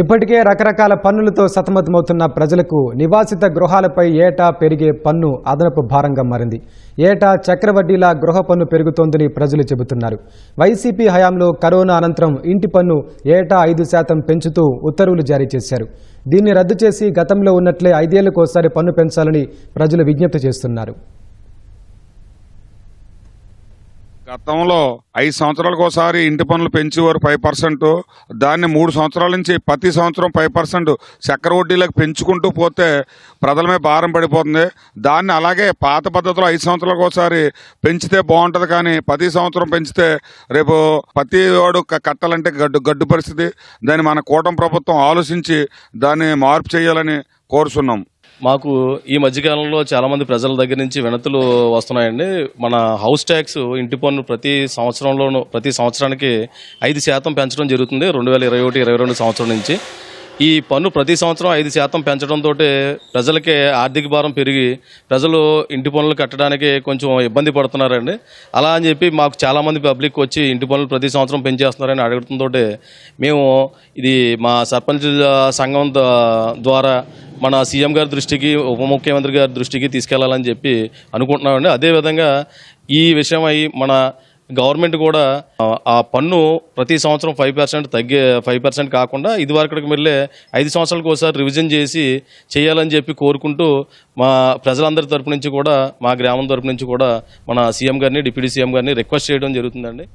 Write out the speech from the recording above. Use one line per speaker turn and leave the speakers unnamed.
ఇప్పటికే రకరకాల పన్నులతో సతమతమవుతున్న ప్రజలకు నివాసిత గృహాలపై ఏటా పెరిగే పన్ను అదనపు భారంగా మారింది. ఏటా చక్రవడ్డీలా గృహ పన్ను పెరుగుతోందని ప్రజలు చెబుతున్నారు. వైసీపీ హయాంలో కరోనా అనంతరం ఇంటి పన్ను ఏటా ఐదు శాతం పెంచుతూ ఉత్తర్వులు జారీ చేశారు. దీన్ని రద్దు చేసి గతంలో ఉన్నట్లే ఐదేళ్ళకోసారి పన్ను పెంచాలని ప్రజలు విజ్ఞప్తి చేస్తున్నారు.
గతంలో ఐదు సంవత్సరాలకు ఒకసారి ఇంటి పనులు పెంచేవారు ఫైవ్ పర్సెంట్. దాన్ని మూడు సంవత్సరాల నుంచి ప్రతి సంవత్సరం ఫైవ్ పర్సెంట్ చక్కెర వడ్డీలకు పెంచుకుంటూ పోతే ప్రజల మీద భారం పడిపోతుంది. దాన్ని అలాగే పాత పద్ధతిలో ఐదు సంవత్సరాలకు ఒకసారి పెంచితే బాగుంటుంది కానీ ప్రతి సంవత్సరం పెంచితే రేపు ప్రతి వాడు కట్టాలంటే గడ్డు గడ్డు పరిస్థితి. దాన్ని మన కూటమి ప్రభుత్వం ఆలోచించి దాన్ని మార్పు చేయాలని కోరుతున్నాం
మాకు ఈ మధ్యకాలంలో చాలామంది ప్రజల దగ్గర నుంచి వినతులు వస్తున్నాయండి. మన హౌస్ ట్యాక్స్ ఇంటి పన్ను ప్రతి సంవత్సరంలోనూ ప్రతి సంవత్సరానికి ఐదు శాతం పెంచడం జరుగుతుంది రెండు వేల ఇరవై ఒకటి ఇరవై రెండు సంవత్సరం నుంచి. ఈ పన్ను ప్రతి సంవత్సరం ఐదు శాతం పెంచడంతో ప్రజలకి ఆర్థిక భారం పెరిగి ప్రజలు ఇంటి పనులు కట్టడానికి కొంచెం ఇబ్బంది పడుతున్నారండి. అలా అని చెప్పి మాకు చాలామంది పబ్లిక్ వచ్చి ఇంటి పనులు ప్రతి సంవత్సరం పెంచేస్తున్నారని అడగడంతో మేము ఇది మా సర్పంచ్ సంఘం ద్వారా మన సీఎం గారి దృష్టికి ఉప ముఖ్యమంత్రి గారి దృష్టికి తీసుకెళ్ళాలని చెప్పి అనుకుంటున్నామండి. అదేవిధంగా ఈ విషయమై మన గవర్నమెంట్ కూడా ఆ, పన్ను ప్రతి సంవత్సరం ఫైవ్ పర్సెంట్ తగ్గే ఫైవ్ పర్సెంట్ కాకుండా ఇది వరకటికి వెళ్ళే ఐదు సంవత్సరాలకు ఒకసారి రివిజన్ చేసి చేయాలని చెప్పి కోరుకుంటూ మా ప్రజలందరి తరపు నుంచి కూడా మా గ్రామం తరపు నుంచి కూడా మన సీఎం గారిని డిప్యూటీ సీఎం గారిని రిక్వెస్ట్ చేయడం జరుగుతుందండి.